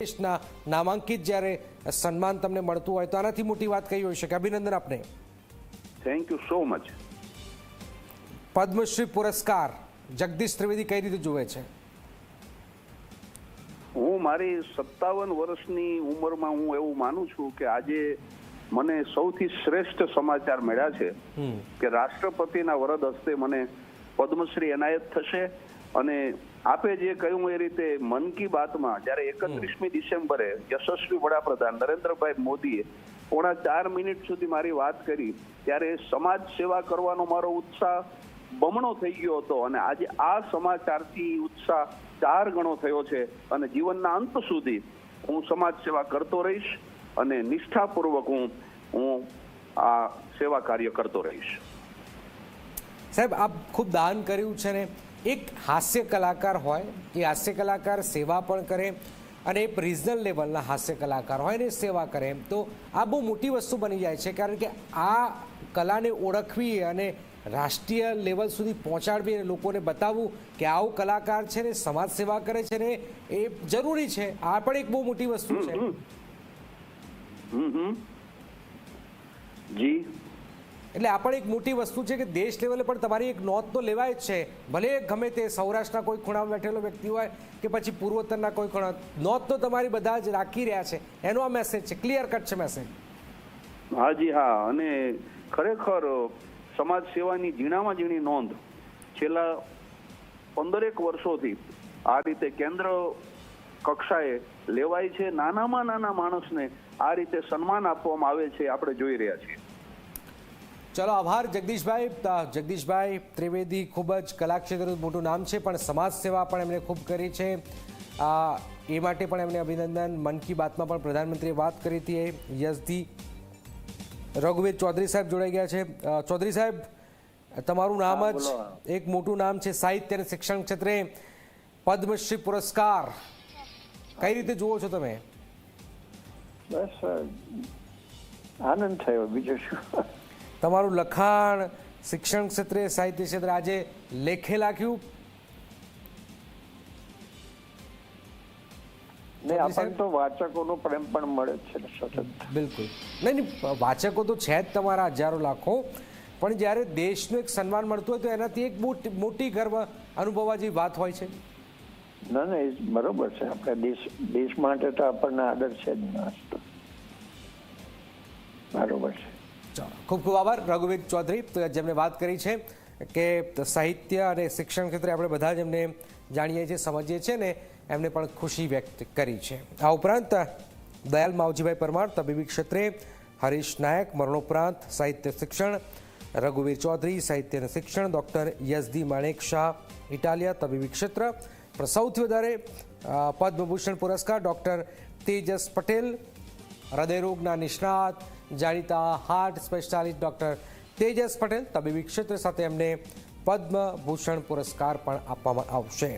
દેશના નામાંકિત જ્યારે સન્માન તમને મળતું હોય તો આનાથી મોટી વાત કઈ હોઈ શકે? અભિનંદન આપને. Thank you so much Padmashri પુરસ્કાર જગદીશ ત્રિવેદી કઈ રીતે જુએ છે? હું મારી સત્તાવન વર્ષની ઉંમરમાં હું એવું માનું છું કે આજે મને સૌથી શ્રેષ્ઠ સમાચાર મળ્યા છે કે રાષ્ટ્રપતિના વરદ હસ્તે મને પદ્મશ્રી એનાયત થશે અને આપે જે કહ્યું એ રીતે મન કી બાતમાં જ્યારે એકત્રીસમી ડિસેમ્બરે યશસ્વી વડાપ્રધાન નરેન્દ્રભાઈ મોદીએ પોણા ચાર મિનિટ સુધી મારી વાત કરી, ત્યારે સમાજ સેવા કરવાનો મારો ઉત્સાહ બમણો થઈ ગયો હતો અને આજે આ સમાચારથી ઉત્સાહ ચાર ગણો થયો છે અને જીવનના અંત સુધી હું સમાજ સેવા કરતો રહીશ અને નિષ્ઠાપૂર્વક હું હું આ સેવા કાર્ય કરતો રહીશ. સાહેબ, આપ ખૂબ દાન કર્યું છે ને એક હાસ્ય કલાકાર હોય, એ હાસ્ય કલાકાર સેવા પણ કરે અને એક રિજનલ લેવલના હાસ્ય કલાકાર હોય ને સેવા કરે એમ, તો આ બહુ મોટી વસ્તુ બની જાય છે. કારણ કે આ કલાને ઓળખવી અને રાષ્ટ્રીય લેવલ સુધી પહોંચાડવી અને લોકોને બતાવવું કે આવું કલાકાર છે ને સમાજ સેવા કરે છે ને, એ જરૂરી છે. આ પણ એક બહુ મોટી વસ્તુ છે. જી. એટલે આ પણ એક મોટી વસ્તુ છે કે દેશ લેવલે પણ તમારી એક નોંધ તો લેવાય જ છે. ભલે ગમે તે સૌરાષ્ટ્રના કોઈ ખૂણામાં બેઠેલો વ્યક્તિ હોય કે પછી પૂર્વોત્તરના કોઈ ખૂણા, નોંધ તો તમારી બધા જ રાખી રહ્યા છે. એનો આ મેસેજ છે. ક્લિયર કટ છે મેસેજ હાજી હા. અને ખરેખર સમાજ સેવાની ઝીણામાં ઝીણી નોંધ છેલ્લા પંદરેક વર્ષોથી આ રીતે કેન્દ્ર કક્ષાએ લેવાય છે. નાનામાં નાના માણસને આ રીતે સન્માન આપવામાં આવે છે, આપણે જોઈ રહ્યા છીએ. ચલો આભાર જગદીશભાઈ. જગદીશભાઈ ત્રિવેદી ખૂબ જ કલાક્ષેત્રનું મોટું નામ છે પણ સમાજ સેવા પણ એમણે ખૂબ કરી છે. આ, એ માટે પણ એમને અભિનંદન. મન કી બાતમાં પણ પ્રધાનમંત્રીએ વાત કરી હતી એ યશથી. રઘુવીર ચૌધરી સાહેબ જોડાઈ ગયા છે. ચૌધરી સાહેબ તમારું નામ જ એક મોટું નામ છે સાહિત્ય અને શિક્ષણ ક્ષેત્રે પદ્મશ્રી પુરસ્કાર. કઈ રીતે જુઓ છો તમે? બસ આનંદ થયો બીજું શું? તમારું લખાણ શિક્ષણ ક્ષેત્રે સાહિત્ય ક્ષેત્રે આજે લેખે લાખ્યું. તો વાચકોનો પ્રેમ પણ મળે છે સતત. બિલકુલ. નહીં નહીં વાચકો તો છે જ તમારા હજારો લાખો. પણ જ્યારે દેશનું એક સન્માન મળતું હોય તો એનાથી એક મોટી મોટી ગર્વ અનુભવવા જેવી વાત હોય છે. ના ના એ બરોબર છે. આપણે દેશ દેશ માટે તો આપણને આદર છે જ બરોબર છે. ચાલો. ખૂબ ખૂબ આભાર. રઘુવીર ચૌધરી, તો જેમણે વાત કરી છે કે સાહિત્ય અને શિક્ષણ ક્ષેત્રે આપણે બધા જ એમને જાણીએ છીએ, સમજીએ છીએ ને એમને પણ ખુશી વ્યક્ત કરી છે. આ ઉપરાંત દયાલ માવજીભાઈ પરમાર, તબીબી ક્ષેત્રે હરીશ નાયક, મરણોપરાંત સાહિત્ય શિક્ષણ, રઘુવીર ચૌધરી સાહિત્ય અને શિક્ષણ, ડૉક્ટર યઝદી માણેક શાહ ઇટાલિયા, તબીબી ક્ષેત્ર, પણ સૌથી વધારે પદ્મભૂષણ પુરસ્કાર ડૉક્ટર તેજસ પટેલ હૃદયરોગના નિષ્ણાત, જાણીતા heart specialist doctor Tejas Patel તબીબી ક્ષેત્ર સાથે એમને પદ્મભૂષણ પુરસ્કાર પણ આપવામાં આવશે.